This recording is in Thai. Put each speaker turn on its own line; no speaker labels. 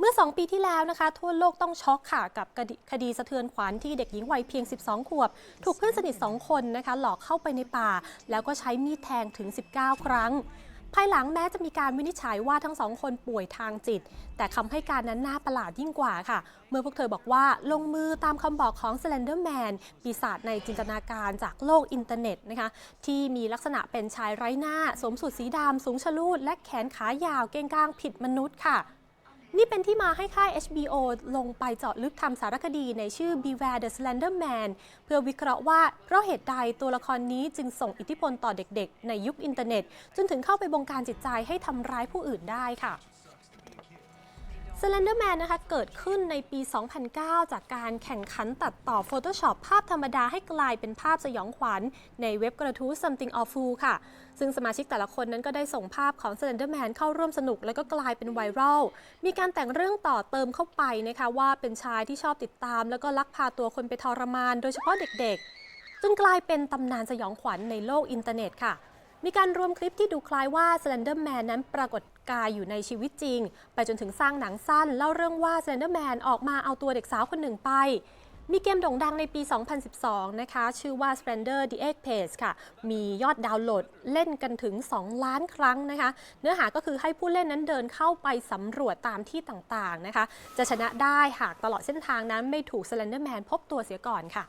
เมื่อ 2 ปีที่แล้วนะคะ ทั่วโลกต้องช็อกค่ะกับคดีคดีสะเทือนขวัญที่เด็กหญิงวัยเพียง 12 ขวบ ถูกเพื่อนสนิท 2 คนนะคะ หลอกเข้าไปในป่า แล้วก็ใช้มีดแทงถึง 19 ครั้ง ภายหลังแม้จะมีการวินิจฉัยว่าทั้งสองคนป่วยทางจิต แต่คำให้การนั้นน่าประหลาดยิ่งกว่าค่ะ เมื่อพวกเธอบอกว่าลงมือตามคำบอกของ Slender Man ปีศาจในจินตนาการจากโลกอินเทอร์เน็ตนะคะที่มีลักษณะเป็นชายไร้หน้าสวมสูทสีดำสูงชะลูดและแขนขายาวเก้งก้างผิดมนุษย์ค่ะ นี่เป็นที่มาให้ค่าย HBO ลงไปเจาะลึกทำสารคดีในชื่อ Beware the Slender Man เพื่อวิเคราะห์ว่าเพราะเหตุใดตัวละครนี้จึงส่งอิทธิพลต่อเด็กๆ ในยุคอินเทอร์เน็ต จนถึงเข้าไปบงการจิตใจให้ทำร้ายผู้อื่นได้ค่ะ Slender Man นะคะเกิดขึ้นในปี 2009 จากการแข่งขันตัดต่อ Photoshop ภาพธรรมดาให้กลายเป็นภาพสยองขวัญ ในเว็บกระทู้ Something Awful ค่ะ ซึ่งสมาชิกแต่ละคนนั้นก็ได้ส่งภาพของ Slender Man เข้าร่วมสนุกแล้วก็กลายเป็นไวรัล มีการแต่งเรื่องต่อเติมเข้าไปนะคะว่าเป็นชายที่ชอบติดตาม แล้วก็ลักพาตัวคนไปทรมาน โดยเฉพาะเด็กๆ จนกลายเป็นตำนานสยองขวัญในโลกอินเทอร์เน็ตค่ะมีการรวมคลิปที่ดูคล้ายว่า Slender Man นั้นปรากฏ กายอยู่ในชีวิตจริง ไปจนถึงสร้างหนังสั้น เล่าเรื่องว่า Slender Man ออกมาเอาตัวเด็กสาวคนหนึ่งไป มีเกมโด่งดังในปี 2012 นะคะ ชื่อว่า Splendor The Egg Page ค่ะ มียอดดาวน์โหลดเล่นกันถึง 2 ล้านครั้งนะคะ เนื้อหาก็คือให้ผู้เล่นนั้นเดินเข้าไปสำรวจตามที่ต่างๆนะคะ จะชนะได้หากตลอดเส้นทางนั้นไม่ถูก Slender Man พบตัวเสียก่อนค่ะ